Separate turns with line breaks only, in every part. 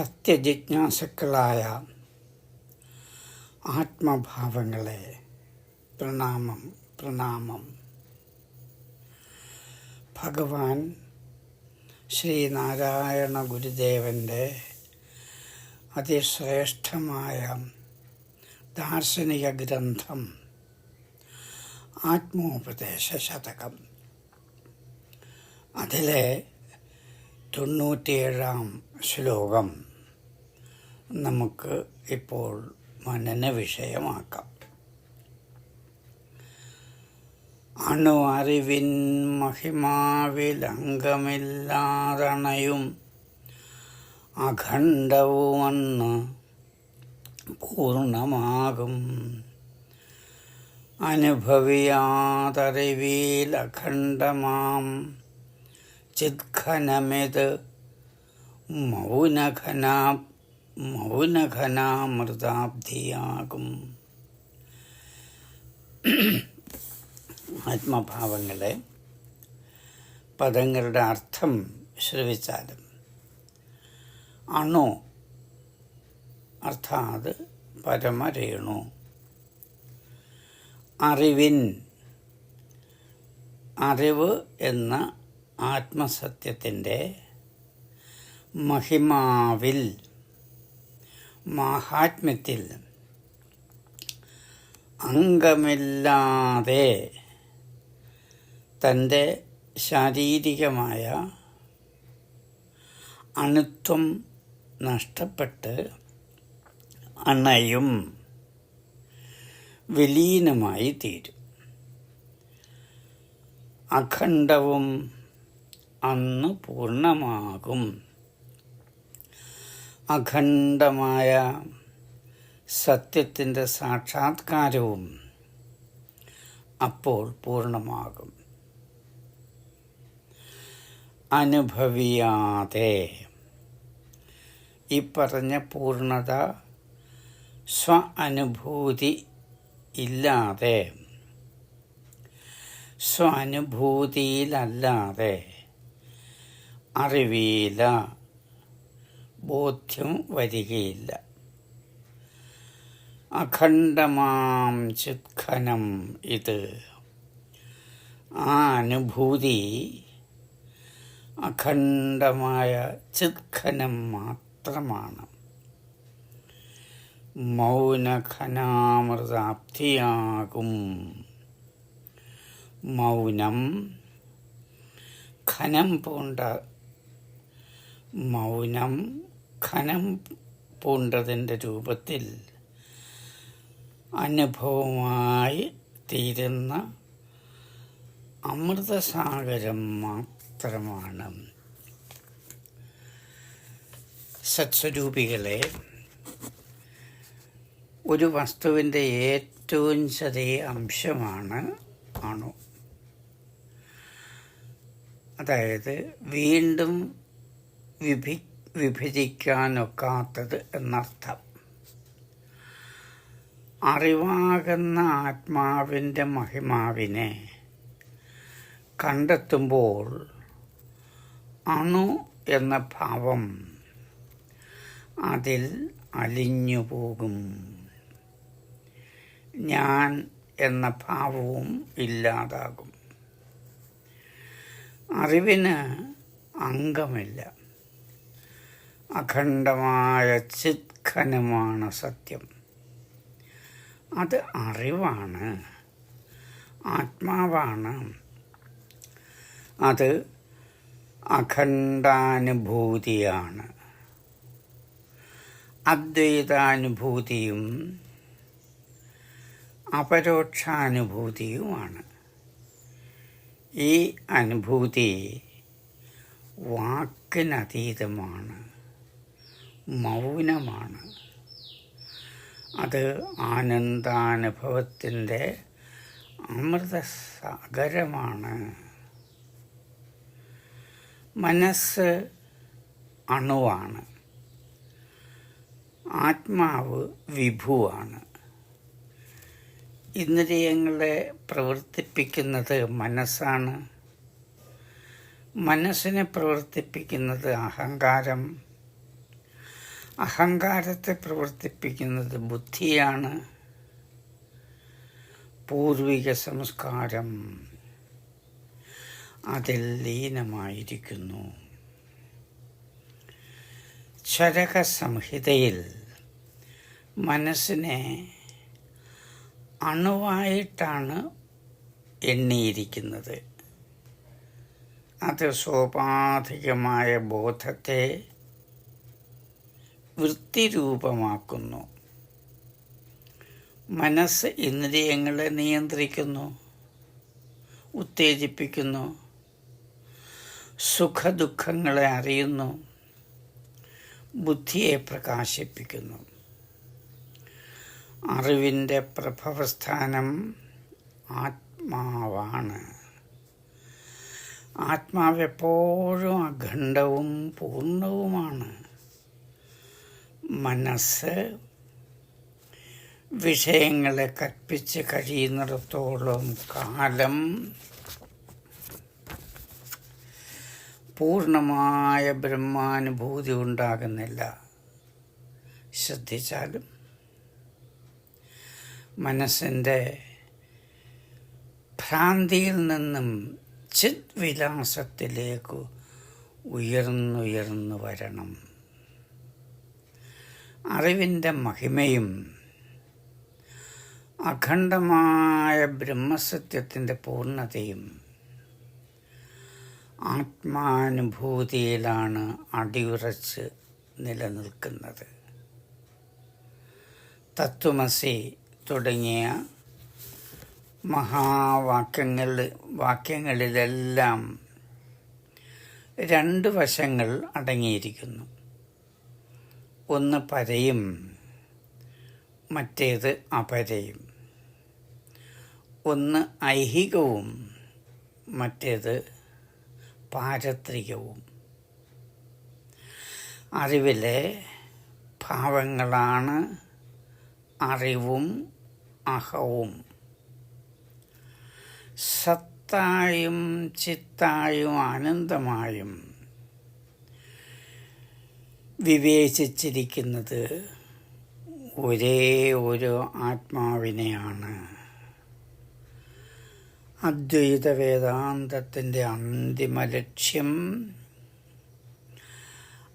സത്യജിജ്ഞാസുക്കളായ ആത്മഭാവങ്ങളെ പ്രണാമം പ്രണാമം. ഭഗവാൻ ശ്രീനാരായണ ഗുരുദേവന്റെ അതിശ്രേഷ്ഠമായ ദാർശനിക ഗ്രന്ഥം ആത്മോപദേശ ശതകം. അതിലെ തൊണ്ണൂറ്റിയേഴാം ശ്ലോകം. നമുക്ക് ഇപ്പോൾ മനന വിഷയമാക്കാം. അണു അറിവിൻ മഹിമാവിലംഗമില്ലാതണയും അഖണ്ഡവുമന്ന് പൂർണമാകും അനുഭവിയാതറിവിൽ അഖണ്ഡമാം ചിത്ഖനമിത് മൗനഘനാ മൗനഘനാമൃതാബ്ധിയാകും. ആത്മഭാവങ്ങളെ പദങ്ങളുടെ അർത്ഥം ശ്രവിച്ചാലും അണു അർത്ഥാത് പരമരേണു. അറിവിൻ അറിവ് എന്ന ആത്മസത്യത്തിന്റെ മഹിമാവിൽ മാഹാത്മ്യത്തിൽ. അംഗമില്ലാതെ തന്റെ ശാരീരികമായ അണുത്വം നഷ്ടപ്പെട്ട് അണയും വിലീനമായി തീരും. അഖണ്ഡവും അന്ന് പൂർണമാകും. അഖണ്ഡമായ സത്യത്തിന്റെ സാക്ഷാത്കാരവും അപ്പോൾ പൂർണമാകും അനുഭവിയാതെ ഈ പറഞ്ഞ പൂർണത സ്വ അനുഭൂതി ഇല്ലാതെ സ്വ അനുഭൂതിയിലല്ലാതെ അറിവില്ല. ബോധ്യം വരികയില്ല. അഖണ്ഡമാം ചിത്ഖനം ഇത്. ആ അനുഭൂതി അഖണ്ഡമായ ചിത്ഖനം മാത്രമാണ്. മൗനഖനാമൃതാപ്തിയാകും മൗനം ഖനം പൂണ്ട. മൗനം ഖനം പൂണ്ടതിന്റെ രൂപത്തിൽ അനുഭവമായി തീരുന്ന അമൃതസാഗരം മാത്രമാണ്. സത്സ്വരൂപികളെ ഒരു വസ്തുവിന്റെ ഏറ്റവും ചെറിയ അംശമാണ് അണു. അതായത് വീണ്ടും വിഭി വിഭജിക്കാനൊക്കാത്തത് എന്നർത്ഥം. അറിവാകുന്ന ആത്മാവിന്റെ മഹിമാവിനെ കണ്ടെത്തുമ്പോൾ അണു എന്ന ഭാവം അതിൽ അലിഞ്ഞു പോകും ഞാൻ എന്ന ഭാവവും ഇല്ലാതാകും. അറിവിന് അംഗമില്ല. അഖണ്ഡമായ ചിത്ഖനമാണ് സത്യം. അത് അറിവാണ്. ആത്മാവാണ്. അത് അഖണ്ഡാനുഭൂതിയാണ്. അദ്വൈതാനുഭൂതിയും അപരോക്ഷാനുഭൂതിയുമാണ്. ഈ അനുഭൂതി വാക്കിനതീതമാണ്. മൗനമാണ്. അത് ആനന്ദാനുഭവത്തിന്റെ അമൃതസാഗരമാണ്. മനസ്സ് അണുവാണ്. ആത്മാവ് വിഭുവാണ്. ഇന്ദ്രിയങ്ങളെ പ്രവർത്തിപ്പിക്കുന്നത് മനസ്സാണ്. മനസ്സിനെ പ്രവർത്തിപ്പിക്കുന്നത് അഹങ്കാരം. അഹങ്കാരത്തെ പ്രവർത്തിപ്പിക്കുന്നത് ബുദ്ധിയാണ്. പൂർവിക സംസ്കാരം അതിൽ ലീനമായിരിക്കുന്നു. ചരക സംഹിതയിൽ മനസ്സിനെ അണുവായിട്ടാണ് എണ്ണിയിരിക്കുന്നത്. അത് സോപാധികമായ ബോധത്തെ വൃത്തിരൂപമാക്കുന്നു. മനസ്സ് ഇന്ദ്രിയങ്ങളെ നിയന്ത്രിക്കുന്നു. ഉത്തേജിപ്പിക്കുന്നു. സുഖദുഃഖങ്ങളെ അറിയുന്നു. ബുദ്ധിയെ പ്രകാശിപ്പിക്കുന്നു. അറിവിന്റെ പ്രഭവസ്ഥാനം ആത്മാവാണ്. ആത്മാവെപ്പോഴും അഖണ്ഡവും പൂർണവുമാണ്. മനസ്സ് വിഷയങ്ങളെ കൽപ്പിച്ച് കഴിയുന്നിടത്തോളം കാലം പൂർണമായ ബ്രഹ്മാനുഭൂതി ഉണ്ടാകുന്നില്ല. ശ്രദ്ധിച്ചാലും മനസ്സിന്റെ ഭ്രാന്തിയിൽ നിന്നും ചിത് വിലാസത്തിലേക്ക് ഉയർന്നുയർന്നു വരണം. അറിവിന്റെ മഹിമയും അഖണ്ഡമായ ബ്രഹ്മസത്യത്തിന്റെ പൂർണതയും ആത്മാനുഭൂതിയിലാണ് അടിയുറച്ച് നിലനിൽക്കുന്നത്. തത്വമസി തുടങ്ങിയ മഹാവാക്യങ്ങൾ വാക്യങ്ങളിലെല്ലാം രണ്ട് വശങ്ങൾ അടങ്ങിയിരിക്കുന്നു. ഒന്ന് പരയും മറ്റേത് അപരയും. ഒന്ന് ഐഹികവും മറ്റേത് പാരത്രികവും. അറിവിലെ ഭാവങ്ങളാണ് അറിവും അഹവും. സത്തായും ചിത്തായും ആനന്ദമായും വിവേചിച്ചിരിക്കുന്നത് ഒരേ ഒരു ആത്മാവിനെയാണ്. അദ്വൈത വേദാന്തത്തിന്റെ അന്തിമ ലക്ഷ്യം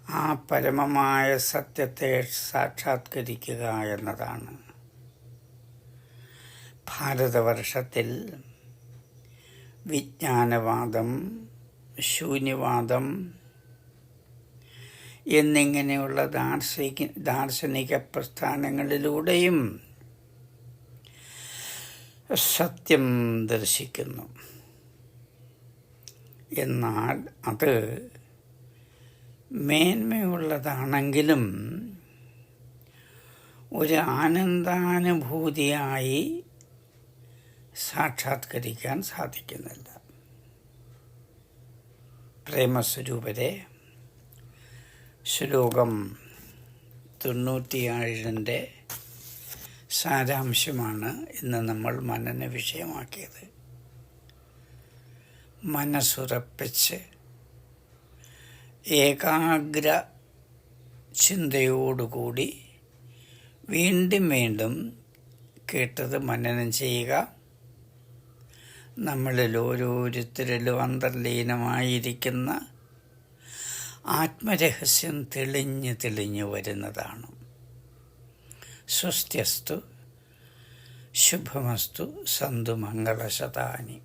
ആ പരമമായ സത്യത്തെ സാക്ഷാത്കരിക്കുക എന്നതാണ്. ഭാരതവർഷത്തിൽ വിജ്ഞാനവാദം ശൂന്യവാദം എന്നിങ്ങനെയുള്ള ദാർശനിക ദാർശനിക പ്രസ്ഥാനങ്ങളിലൂടെയും സത്യം ദർശിക്കുന്നു. എന്നാൽ അത് മേന്മയുള്ളതാണെങ്കിലും ഒരു ആനന്ദാനുഭൂതിയായി സാക്ഷാത്കരിക്കാൻ സാധിക്കുന്നില്ല. പ്രേമസ്വരൂപരെ ശ്ലോകം തൊണ്ണൂറ്റിയാഴിന്റെ സാരാംശമാണ് ഇന്ന് നമ്മൾ മനന വിഷയമാക്കിയത്. മനസ്സുറപ്പിച്ച് ഏകാഗ്ര ചിന്തയോടുകൂടി വീണ്ടും വീണ്ടും കേട്ടത് മനനം ചെയ്യുക. നമ്മളിൽ ഓരോരുത്തരിലും അന്തർലീനമായിരിക്കുന്ന ആത്മരഹസ്യം തെളിഞ്ഞ് തെളിഞ്ഞു വരുന്നതാണ്. സ്വസ്ത്യസ്തു ശുഭമസ്തു സന്തു മംഗളശതാനി.